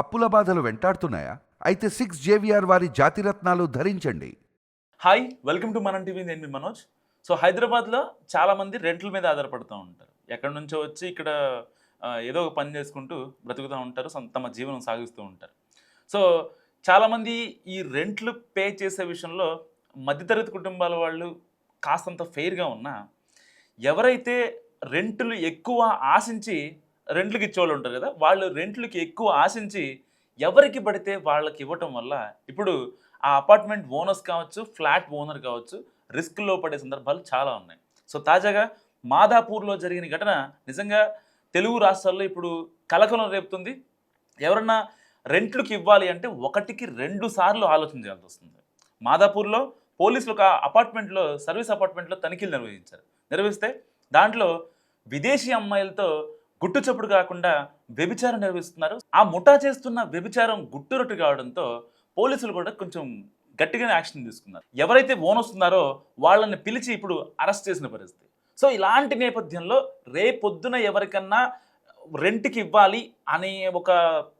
అప్పుల బాధలు వెంటాడుతున్నాయా? అయితే సిక్స్ జేవిఆర్ వారి జాతిరత్నాలు ధరించండి. హాయ్ వెల్కమ్ టు మనం టీవీ నేను మీ మనోజ్. సో హైదరాబాద్లో చాలామంది రెంట్ల మీద ఆధారపడుతూ ఉంటారు. ఎక్కడి నుంచో వచ్చి ఇక్కడ ఏదో ఒక పని చేసుకుంటూ బ్రతుకుతూ ఉంటారు తమ జీవనం సాగిస్తూ ఉంటారు. సో చాలామంది ఈ రెంట్లు పే చేసే విషయంలో మధ్యతరగతి కుటుంబాల వాళ్ళు కాస్తంత ఫెయిర్గా ఉన్నా ఎవరైతే రెంట్లు ఎక్కువ ఆశించి రెంట్లకి ఇచ్చేవాళ్ళు ఉంటారు కదా వాళ్ళు రెంట్లకి ఎక్కువ ఆశించి ఎవరికి పడితే వాళ్ళకి ఇవ్వటం వల్ల ఇప్పుడు ఆ అపార్ట్మెంట్ ఓనర్స్ కావచ్చు ఫ్లాట్ ఓనర్ కావచ్చు రిస్క్లో పడే సందర్భాలు చాలా ఉన్నాయి. సో తాజాగా మాదాపూర్లో జరిగిన ఘటన నిజంగా తెలుగు రాష్ట్రాల్లో ఇప్పుడు కలకలం రేపుతుంది. ఎవరన్నా రెంట్లకు ఇవ్వాలి అంటే ఒకటికి రెండు సార్లు ఆలోచించాల్సి వస్తుంది. మాదాపూర్లో పోలీసులు ఒక అపార్ట్మెంట్లో సర్వీస్ అపార్ట్మెంట్లో తనిఖీలు నిర్వహించారు. నిర్వహిస్తే దాంట్లో విదేశీ అమ్మాయిలతో గుట్టు చప్పుడు కాకుండా వ్యభిచారం నిర్వహిస్తున్నారు. ఆ ముఠా చేస్తున్న వ్యభిచారం గుట్టురొట్టు కావడంతో పోలీసులు కూడా కొంచెం గట్టిగానే యాక్షన్ తీసుకున్నారు. ఎవరైతే ఓన్ వస్తున్నారో వాళ్ళని పిలిచి ఇప్పుడు అరెస్ట్ చేసిన పరిస్థితి. సో ఇలాంటి నేపథ్యంలో రేపొద్దున ఎవరికన్నా రెంట్కి ఇవ్వాలి అనే ఒక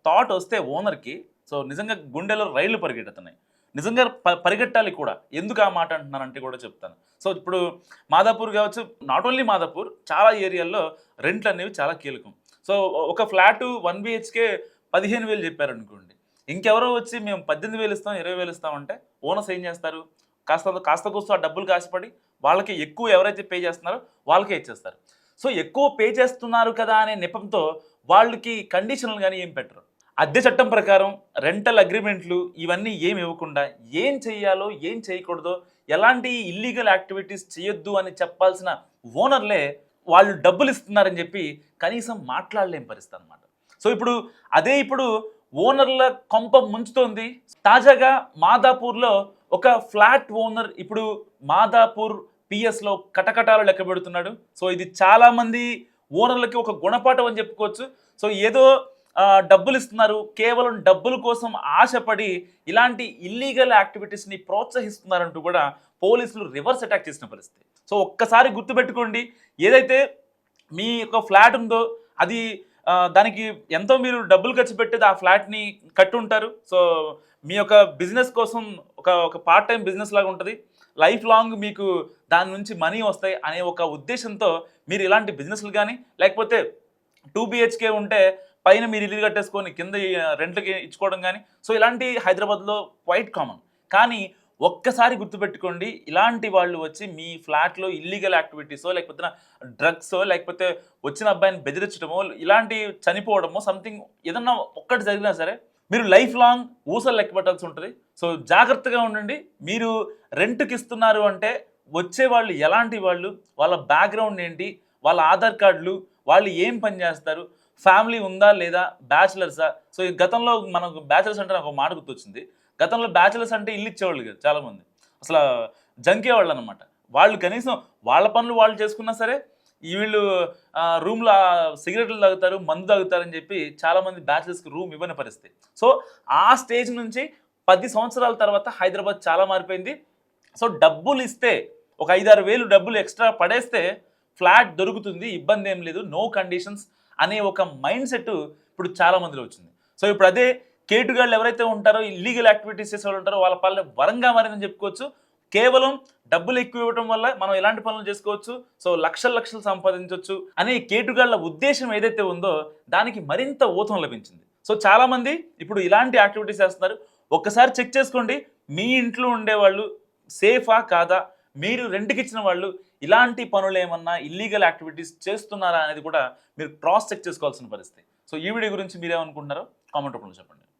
థాట్ వస్తే ఓనర్కి సో నిజంగా గుండెలో రైళ్ళు పరిగెడుతున్నాయి. నిజంగా ప- పరిగెట్టాలి కూడా. ఎందుకు ఆ మాట అంటున్నానంటే కూడా చెప్తాను. సో ఇప్పుడు మాదాపూర్ కావచ్చు నాట్ ఓన్లీ మాదాపూర్ చాలా ఏరియాల్లో రెంట్లు అనేవి చాలా కీలకం. సో ఒక ఫ్లాట్ వన్ బిహెచ్కే పదిహేను వేలు చెప్పారనుకోండి. ఇంకెవరో వచ్చి మేము పద్దెనిమిది వేలు ఇస్తాం ఇరవై వేలు ఇస్తామంటే ఓనర్స్ ఏం చేస్తారు? కాస్త కాస్త కూస్త ఆ డబ్బులు కాసిపడి వాళ్ళకి ఎక్కువ ఎవరైతే పే చేస్తున్నారో వాళ్ళకే ఇచ్చేస్తారు. సో ఎక్కువ పే చేస్తున్నారు కదా అనే నెపంతో వాళ్ళకి కండిషన్లు కానీ ఏం పెట్టరు. అద్దె చట్టం ప్రకారం రెంటల్ అగ్రిమెంట్లు ఇవన్నీ ఏం ఇవ్వకుండా ఏం చేయాలో ఏం చేయకూడదో ఎలాంటి ఇల్లీగల్ యాక్టివిటీస్ చేయొద్దు అని చెప్పాల్సిన ఓనర్లే వాళ్ళు డబ్బులు ఇస్తున్నారని చెప్పి కనీసం మాట్లాడలేం పరిస్థితి అనమాట సో ఇప్పుడు అదే ఇప్పుడు ఓనర్ల కొంప ముంచుతోంది. తాజాగా మాదాపూర్లో ఒక ఫ్లాట్ ఓనర్ ఇప్పుడు మాదాపూర్ పిఎస్లో కటకటాలు లెక్క పెడుతున్నాడు. సో ఇది చాలామంది ఓనర్లకి ఒక గుణపాఠం అని చెప్పుకోవచ్చు. సో ఏదో డబ్బులు ఇస్తున్నారు. కేవలం డబ్బుల కోసం ఆశపడి ఇలాంటి ఇల్లీగల్ యాక్టివిటీస్ని ప్రోత్సహిస్తున్నారంటూ కూడా పోలీసులు రివర్స్ అటాక్ చేసిన పరిస్థితి. సో ఒక్కసారి గుర్తుపెట్టుకోండి. ఏదైతే మీ యొక్క ఫ్లాట్ ఉందో అది దానికి ఎంతో మీరు డబ్బులు ఖర్చు పెట్టేది ఆ ఫ్లాట్ని కట్టుంటారు. సో మీ యొక్క బిజినెస్ కోసం ఒక ఒక పార్ట్ టైం బిజినెస్ లాగా ఉంటుంది. లైఫ్ లాంగ్ మీకు దాని నుంచి మనీ వస్తాయి అనే ఒక ఉద్దేశంతో మీరు ఇలాంటి బిజినెస్లు కానీ లేకపోతే టూ బిహెచ్కే ఉంటే పైన మీరు ఇల్లు కట్టేసుకొని కింద రెంట్లకి ఇచ్చుకోవడం కానీ సో ఇలాంటి హైదరాబాద్లో క్వైట్ కామన్ కానీ ఒక్కసారి గుర్తుపెట్టుకోండి ఇలాంటి వాళ్ళు వచ్చి మీ ఫ్లాట్లో ఇల్లీగల్ యాక్టివిటీసో లేకపోతే డ్రగ్సో లేకపోతే వచ్చిన అబ్బాయిని బెదిరించడమో ఇలాంటి చనిపోవడమో సంథింగ్ ఏదన్నా ఒక్కటి జరిగినా సరే మీరు లైఫ్ లాంగ్ ఊసలు లెక్క పెట్టాల్సి ఉంటుంది. సో జాగ్రత్తగా ఉండండి. మీరు రెంట్కి ఇస్తున్నారు అంటే వచ్చే వాళ్ళు ఎలాంటి వాళ్ళు వాళ్ళ బ్యాక్గ్రౌండ్ ఏంటి వాళ్ళ ఆధార్ కార్డులు వాళ్ళు ఏం పని చేస్తారు ఫ్యామిలీ ఉందా లేదా బ్యాచిలర్సా? సో ఈ గతంలో మనకు బ్యాచిలర్స్ అంటే నాకు ఒక మాట గుర్తొచ్చింది. గతంలో బ్యాచిలర్స్ అంటే ఇల్లు ఇచ్చేవాళ్ళు కదా చాలామంది. అసలు జంకేవాళ్ళు అనమాట వాళ్ళు కనీసం వాళ్ళ పనులు వాళ్ళు చేసుకున్నా సరే వీళ్ళు రూమ్లో సిగరెట్లు తాగుతారు మందు తాగుతారని చెప్పి చాలామంది బ్యాచిలర్స్కి రూమ్ ఇవ్వని పరిస్థితి. సో ఆ స్టేజ్ నుంచి పది సంవత్సరాల తర్వాత హైదరాబాద్ చాలా మారిపోయింది. సో డబ్బులు ఇస్తే ఒక ఐదారు వేలు డబ్బులు ఎక్స్ట్రా పడేస్తే ఫ్లాట్ దొరుకుతుంది ఇబ్బంది ఏం లేదు నో కండిషన్స్. అనే ఒక మైండ్ సెట్ ఇప్పుడు చాలా మందిలో వచ్చింది. సో ఇప్పుడు అదే కేటుగాళ్ళు ఎవరైతే ఉంటారో ఇల్లీగల్ యాక్టివిటీస్ చేసే వాళ్ళు ఉంటారో వాళ్ళ పనులు వరంగా మారిందని చెప్పుకోవచ్చు. కేవలం డబ్బులు ఎక్కువ ఇవ్వడం వల్ల మనం ఎలాంటి పనులు చేసుకోవచ్చు? సో లక్షల లక్షలు సంపాదించవచ్చు అనే కేటుగాళ్ళ ఉద్దేశం ఏదైతే ఉందో దానికి మరింత ఊతం లభించింది. సో చాలామంది ఇప్పుడు ఇలాంటి యాక్టివిటీస్ చేస్తున్నారు. ఒక్కసారి చెక్ చేసుకోండి. మీ ఇంట్లో ఉండేవాళ్ళు సేఫా కాదా? మీరు రెంట్కి ఇచ్చిన వాళ్ళు ఇలాంటి పనులు ఏమన్నా ఇల్లీగల్ యాక్టివిటీస్ చేస్తున్నారా అనేది కూడా మీరు క్రాస్ చెక్ చేసుకోవాల్సిన పరిస్థితి. సో ఈ వీడియో గురించి మీరేమనుకుంటున్నారో కామెంట్ రూపంలో చెప్పండి.